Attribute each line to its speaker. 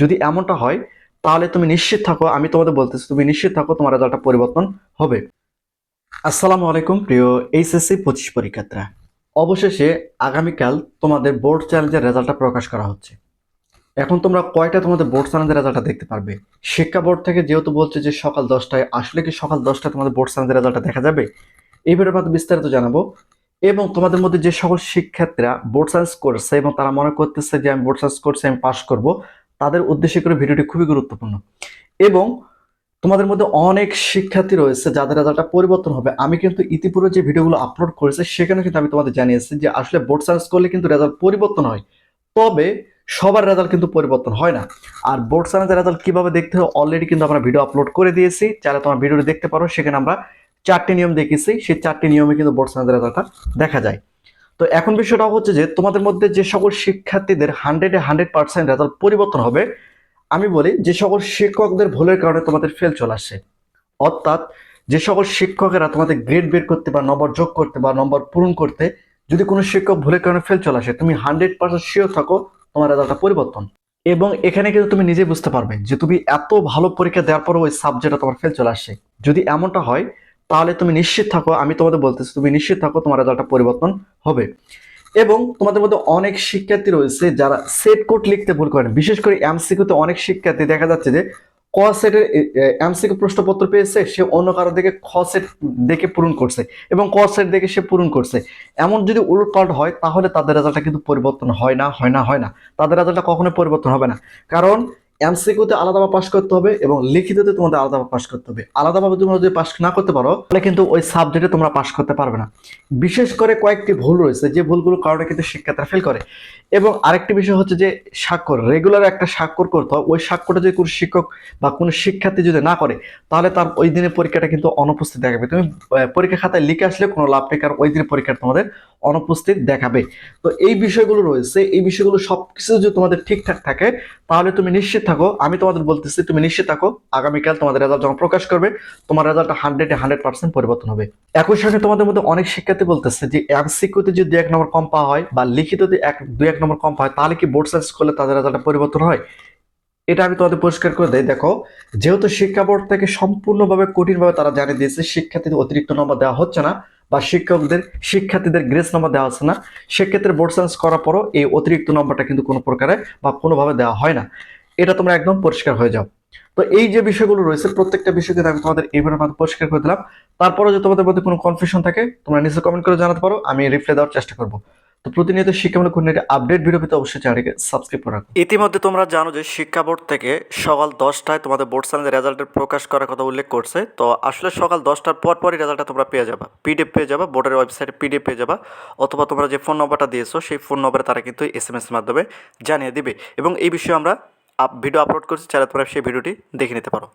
Speaker 1: যদি এমনটা হয়, তাহলে তুমি নিশ্চিত থাকো, আমি তোমাদের বলতেছি, তুমি নিশ্চিত থাকো তোমার রেজাল্টটা পরিবর্তন হবে। আসসালামু আলাইকুম, প্রিয় এইচএসসি পঁচিশ পরীক্ষার্থীরা। অবশেষে আগামীকাল তোমাদের বোর্ড চ্যালেঞ্জের রেজাল্টটা প্রকাশ করা হচ্ছে। এখন তোমরা কয়টা তোমাদের বোর্ড চ্যালেঞ্জের রেজাল্টটা দেখতে পারবে? শিক্ষা বোর্ড থেকে যেহেতু বলছে যে সকাল দশটায়, আসলে কি সকাল দশটায় তোমাদের বোর্ড চ্যালেঞ্জের রেজাল্টটা দেখা যাবে? এই মাধ্যমে বিস্তারিত জানাব। এবং তোমাদের মধ্যে যে সকল শিক্ষার্থীরা বোর্ড সায়েন্স করছে এবং তারা মনে করতেছে যে আমি বোর্ড সায়েন্স করছি, আমি পাশ করব তাদের উদ্দেশ্যে করে ভিডিওটি খুবই গুরুত্বপূর্ণ। এবং তোমাদের মধ্যে অনেক শিক্ষার্থী রয়েছে যাদের রেজাল্টটা পরিবর্তন হবে। আমি কিন্তু ইতিপূর্বে যে ভিডিওগুলো আপলোড করেছি সেখানে কিন্তু আমি তোমাদের জানিয়েছি যে আসলে বোর্ড সায়েন্স করলে কিন্তু রেজাল্ট পরিবর্তন হয়। তবে সবার রেজাল্ট কিন্তু পরিবর্তন হয় না। আর বোর্ড সায়েন্সের রেজাল্ট কীভাবে দেখতে হয় অলরেডি কিন্তু আমরা ভিডিও আপলোড করে দিয়েছি। চাইলে তোমার ভিডিওটি দেখতে পারো। সেখানে আমরা চারটি নিয়ম দেখেছি সেই চারটি নিয়মে কিন্তু বোর্ড সায়েন্সের রেজাল্টটা দেখা যায়। তো এখন বিষয়টা হচ্ছে যে তোমাদের মধ্যে যে সকল শিক্ষার্থীদের হান্ড্রেডে হান্ড্রেড পার্সেন্ট রেজাল্ট পরিবর্তন হবে, আমি বলি যে সকল শিক্ষকদের ভুলের কারণে তোমাদের ফেল চলে আসে অর্থাৎ যে সকল শিক্ষকেরা তোমাদের গ্রেড বের করতে বা নম্বর যোগ করতে বা নম্বর পূরণ করতে, যদি কোনো শিক্ষক ভুলের কারণে ফেল চলে আসে, তুমি হান্ড্রেড পার্সেন্ট শিওর থাকো তোমার রেজাল্টটা পরিবর্তন। এবং এখানে কিন্তু তুমি নিজে বুঝতে পারবে যে তুমি এত ভালো পরীক্ষা দেওয়ার পরও ওই সাবজেক্টে তোমার ফেল চলে আসে যদি এমনটা হয় তাহলে তুমি নিশ্চিত থাকো, আমি তোমাদের বলতেছি, তুমি নিশ্চিত থাকো তোমার রেজাল্টটা পরিবর্তন হবে। এবং তোমাদের মধ্যে অনেক শিক্ষার্থী রয়েছে যারা সেট কোড লিখতে ভুল করেন বিশেষ করে এমসিকিউতে অনেক শিক্ষার্থী দেখা যাচ্ছে যে, ক সেটের এমসিকিউ প্রশ্নপত্র পেয়েছে, সে অন্য কারও দেখে খ সেট দেখে পূরণ করছে এবং ক সেট দেখে সে পূরণ করছে। এমন যদি উলটপাল্ট হয়, তাহলে তাদের রেজাল্টটা কিন্তু পরিবর্তন হয় না হয় না হয় না। তাদের রেজাল্টটা কখনোই পরিবর্তন হবে না। কারণ এমসিকিউতে আলাদাভাবে পাশ করতে হবে এবং লিখিততে তোমাদের আলাদাভাবে পাশ করতে হবে। আলাদাভাবে তোমরা যদি পাশ না করতে পারো, তাহলে কিন্তু ওই সাবজেক্টে তোমরা পাশ করতে পারবে না। বিশেষ করে কয়েকটি ভুল রয়েছে, যে ভুলগুলোর কারণে কিন্তু শিক্ষার্থীরা ফেল করে। এবং আরেকটি বিষয় হচ্ছে যে স্বাক্ষর রেগুলার একটা স্বাক্ষর করতে হয়। ওই স্বাক্ষরটা যদি কোনো শিক্ষক বা কোনো শিক্ষার্থী যদি না করে, তাহলে তার ওই দিনের পরীক্ষাটা কিন্তু অনুপস্থিত দেখাবে। তুমি পরীক্ষা খাতায় লিখে আসলে কোনো লাভ নেই, কারণ ওই দিনের পরীক্ষাটা তোমাদের অনুপস্থিত দেখাবে। তো এই বিষয়গুলো রয়েছে। এই বিষয়গুলো সবকিছু যদি তোমাদের ঠিকঠাক থাকে, তাহলে তুমি নিশ্চিত থাকো, আমি তোমাদের বলতেছি, তুমি নিশ্চিত থাকো, আগামীকাল তোমাদের রেজাল্ট যখন প্রকাশ করবে, তোমার রেজাল্টটা হান্ড্রেডে হান্ড্রেড পার্সেন্ট পরিবর্তন হবে। একই সঙ্গে তোমাদের মধ্যে অনেক শিক্ষার্থী বলতেছে যে এমসিকিউতে যদি এক নম্বর কম পাওয়া হয় বা লিখিততে এক দু এক নম্বর কম পাওয়া হয়, তাহলে কি বোর্ড সায়েন্স করলে তাদের রেজাল্টটা পরিবর্তন হয়? এটা আমি তোমাদের পরিষ্কার করে দেয় দেখো, যেহেতু শিক্ষা বোর্ড থেকে সম্পূর্ণভাবে কঠিনভাবে তারা জানিয়ে দিয়েছে, শিক্ষার্থীদের অতিরিক্ত নম্বর দেওয়া হচ্ছে না বা শিক্ষকদের, শিক্ষার্থীদের গ্রেস নম্বর দেওয়া হচ্ছে না, সেক্ষেত্রে বোর্ড সায়েন্স করার পরও এই অতিরিক্ত নম্বরটা কিন্তু কোনো প্রকারে বা কোনোভাবে দেওয়া হয় না। এটা তোমরা একদম পরিষ্কার হয়ে যাও। তো এই যে বিষয়গুলো রয়েছে, প্রত্যেকটা বিষয় কিন্তু আমি তোমাদের এইভাবে মাধ্যমে পরিষ্কার করে দিলাম। তারপরে যদি তোমাদের মধ্যে কোনো কনফিউশন থাকে, তোমরা নিচে কমেন্ট করে জানাতে পারো, আমি রিপ্লাই দেওয়ার চেষ্টা করব। তো প্রতিনিয়ত শিক্ষামূলক খুঁটিনাটি আপডেট ভিডিও পেতে অবশ্যই চ্যানেলকে সাবস্ক্রাইব করে রাখো। ইতিমধ্যে তোমরা জানো যে শিক্ষা বোর্ড থেকে সকাল দশটায় তোমাদের বোর্ড চ্যানেলের রেজাল্টের প্রকাশ করার কথা উল্লেখ করছে। তো আসলে সকাল দশটার পর পরই রেজাল্টটা তোমরা পেয়ে যাবা। পিডিএফ পেয়ে যাবা বোর্ডের ওয়েবসাইটে পিডিএফ পেয়ে যাবা, অথবা তোমরা যে ফোন নম্বরটা দিয়েছ, সেই ফোন নম্বরে তারা কিন্তু এস এম এস মাধ্যমে জানিয়ে দিবে। এবং এই বিষয়ে আমরা ভিডিও আপলোড করছি চাইলে তোমরা সেই ভিডিওটি দেখে নিতে পারো।